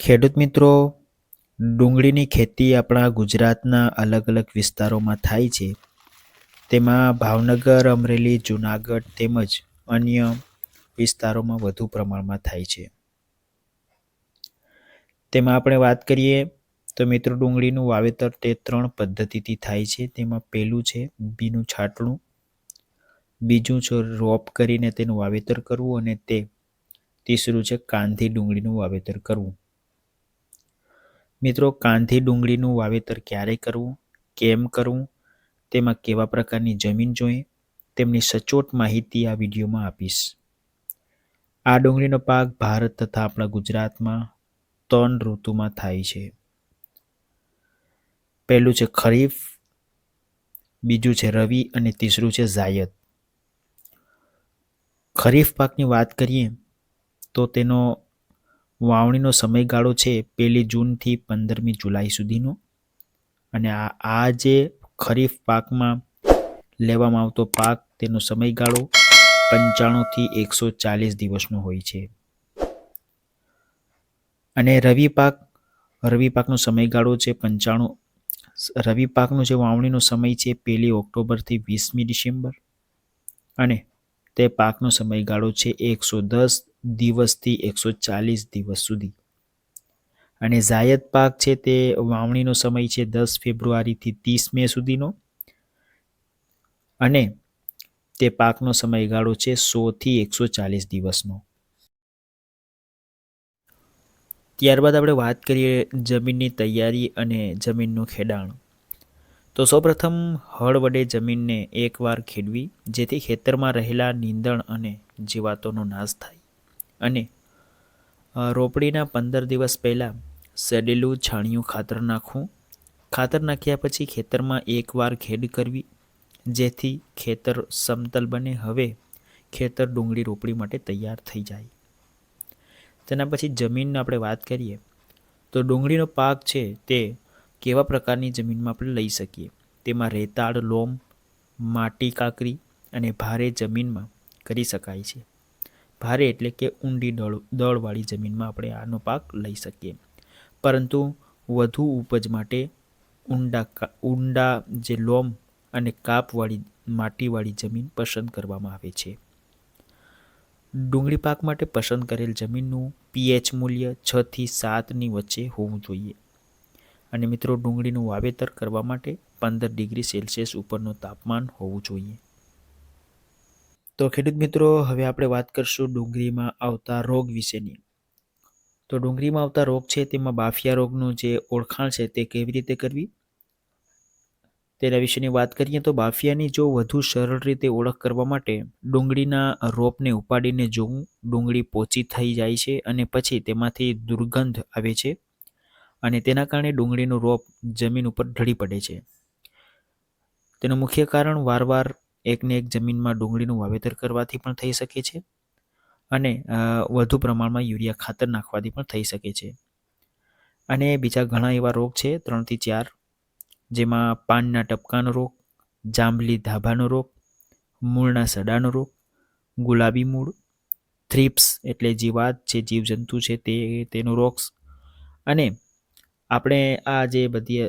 ખેડૂત મિત્રો, ડુંગળીની ખેતી આપણા ગુજરાતના અલગ અલગ વિસ્તારોમાં થાય છે. તેમાં ભાવનગર, અમરેલી, જુનાગઢ તેમજ અન્ય વિસ્તારોમાં વધુ પ્રમાણમાં થાય છે. તેમાં આપણે વાત કરીએ તો મિત્રો ડુંગળીનું વાવેતર તે ત્રણ પદ્ધતિથી થાય છે. તેમાં પહેલું છે બીનું છાટણું, બીજું છે રોપ કરીને તેનું વાવેતર કરવું અને તે તીસરું છે કાંધી ડુંગળીનું વાવેતર કરવું. મિત્રો કાંધી ડુંગળીનું વાવેતર ક્યારે કરવું, કેમ કરવું, તેમાં કેવા પ્રકારની જમીન જોઈએ તેમની સચોટ માહિતી આ વિડીયોમાં આપીશ. આ ડુંગળીનો પાક ભારત તથા આપણા ગુજરાતમાં ત્રણ ઋતુમાં થાય છે. પહેલું છે ખરીફ, બીજું છે રવિ અને ત્રીસરું છે ઝાયદ. ખરીફ પાકની વાત કરીએ તો તેનો વાવણીનો સમયગાળો છે પહેલી જૂનથી પંદરમી જુલાઈ સુધીનો. અને આ આ જે ખરીફ પાકમાં લેવામાં આવતો પાક, તેનો સમયગાળો પંચાણુંથી એકસો ચાલીસ દિવસનો હોય છે. અને રવિ પાક, રવિ પાકનો સમયગાળો છે પંચાણું, રવિ પાકનો જે વાવણીનો સમય છે પહેલી ઓક્ટોબરથી વીસમી ડિસેમ્બર. અને તે પાકનો સમયગાળો છે એકસો દસ દિવસથી એકસો ચાલીસ દિવસ સુધી. અને જાયદ પાક છે તે વાવણીનો સમય છે દસ ફેબ્રુઆરીથી ત્રીસ મે સુધીનો. અને તે પાકનો સમયગાળો છે સોથી એકસો ચાલીસ દિવસનો. ત્યારબાદ આપણે વાત કરીએ જમીનની તૈયારી અને જમીનનું ખેડાણ. તો સૌપ્રથમ હળ વડે જમીનને એકવાર ખેડવી, જેથી ખેતરમાં રહેલા નીંદણ અને જીવાતોનો નાશ થાય. અને રોપડીના પંદર દિવસ પહેલાં સડેલું છાણિયું ખાતર નાખવું. ખાતર નાખ્યા પછી ખેતરમાં એકવાર ખેડ કરવી, જેથી ખેતર સમતલ બને. હવે ખેતર ડુંગળી રોપડી માટે તૈયાર થઈ જાય. તેના પછી જમીનની આપણે વાત કરીએ, તો ડુંગળીનો પાક છે તે કેવા પ્રકારની જમીનમાં આપણે લઈ શકીએ? તેમાં રેતાળ, લોમ, માટી, કાકરી અને ભારે જમીનમાં કરી શકાય છે. ભારે એટલે કે ઊંડી દળ, દળવાળી જમીનમાં આપણે આનો પાક લઈ શકીએ. પરંતુ વધુ ઉપજ માટે ઊંડા ઊંડા જે લોમ અને કાપવાળી, માટીવાળી જમીન પસંદ કરવામાં આવે છે. ડુંગળી પાક માટે પસંદ કરેલ જમીનનું પીએચ મૂલ્ય છથી સાતની વચ્ચે હોવું જોઈએ. અને મિત્રો, ડુંગળીનું વાવેતર કરવા માટે પંદર ડિગ્રી સેલ્સિયસ ઉપરનું તાપમાન હોવું જોઈએ. તો ખેડૂત મિત્રો, હવે આપણે વાત કરશું ડુંગળીમાં આવતા રોગ વિશેની. તો ડુંગળીમાં આવતા રોગ છે, તેમાં બાફિયા રોગનું જે ઓળખાણ છે, તે કેવી રીતે કરવી? તેના વિશેની વાત કરીએ તો બાફિયાની જો વધુ સરળ રીતે ઓળખ કરવા માટે ડુંગળીના રોપને ઉપાડીને જોવું, ડુંગળી પોચી થઈ જાય છે અને પછી તેમાંથી દુર્ગંધ આવે છે અને તેના કારણે ડુંગળીનો રોપ જમીન ઉપર ઢળી પડે છે. તેનું મુખ્ય કારણ વારવાર એકને એક જમીનમાં ડુંગળીનું વાવેતર કરવાથી પણ થઈ શકે છે અને વધુ પ્રમાણમાં યુરિયા ખાતર નાખવાથી પણ થઈ શકે છે. અને બીજા ઘણા એવા રોગ છે, ત્રણથી ચાર, જેમાં પાનના ટપકાનો રોગ, જાંબલી ધાભાનો રોગ, મૂળના સડાનો રોગ, ગુલાબી મૂળ, થ્રીપ્સ એટલે જીવાત જે જીવજંતુ છે તે, તેનો રોગ અને આપણે આ જે બધી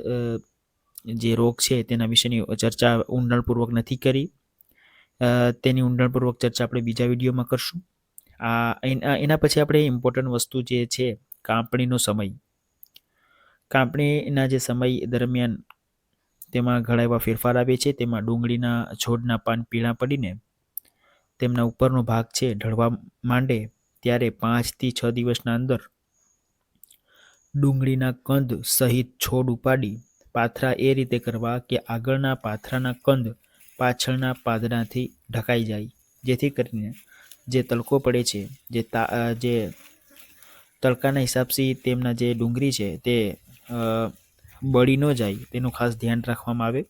જે રોગ છે તેના વિશેની ચર્ચા ઊંડાણપૂર્વક નથી કરી. તેની ઊંડાણપૂર્વક ચર્ચા આપણે બીજા વિડીયોમાં કરશું. આ, એના પછી આપણે ઇમ્પોર્ટન્ટ વસ્તુ જે છે, કાપણીનો સમય. કાપણીના જે સમય દરમિયાન તેમાં ઘણા એવા ફેરફાર આવે છે. તેમાં ડુંગળીના છોડના પાન પીળા પડીને તેમના ઉપરનો ભાગ છે, ઢળવા માંડે ત્યારે પાંચથી છ દિવસના અંદર ડુંગળીના કંદ સહિત છોડ ઉપાડી પાથરા એ રીતે કરવા કે આગળના પાથરાના કંદ પાછળના પાદડાથી ઢકાઈ જાય, જેથી કરીને જે તડકો પડે છે, જે તા જે તડકાના હિસાબથી તેમના જે ડુંગળી છે તે બળી ન જાય, તેનું ખાસ ધ્યાન રાખવામાં આવે.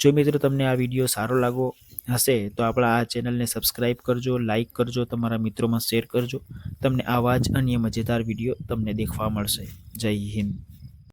જો મિત્રો તમને આ વીડિયો સારો લાગો હશે, તો આપણા આ ચેનલને સબસ્ક્રાઈબ કરજો, લાઇક કરજો, તમારા મિત્રોમાં શેર કરજો. તમને આવા જ અન્ય મજેદાર વીડિયો તમને દેખવા મળશે. જય હિન્દ.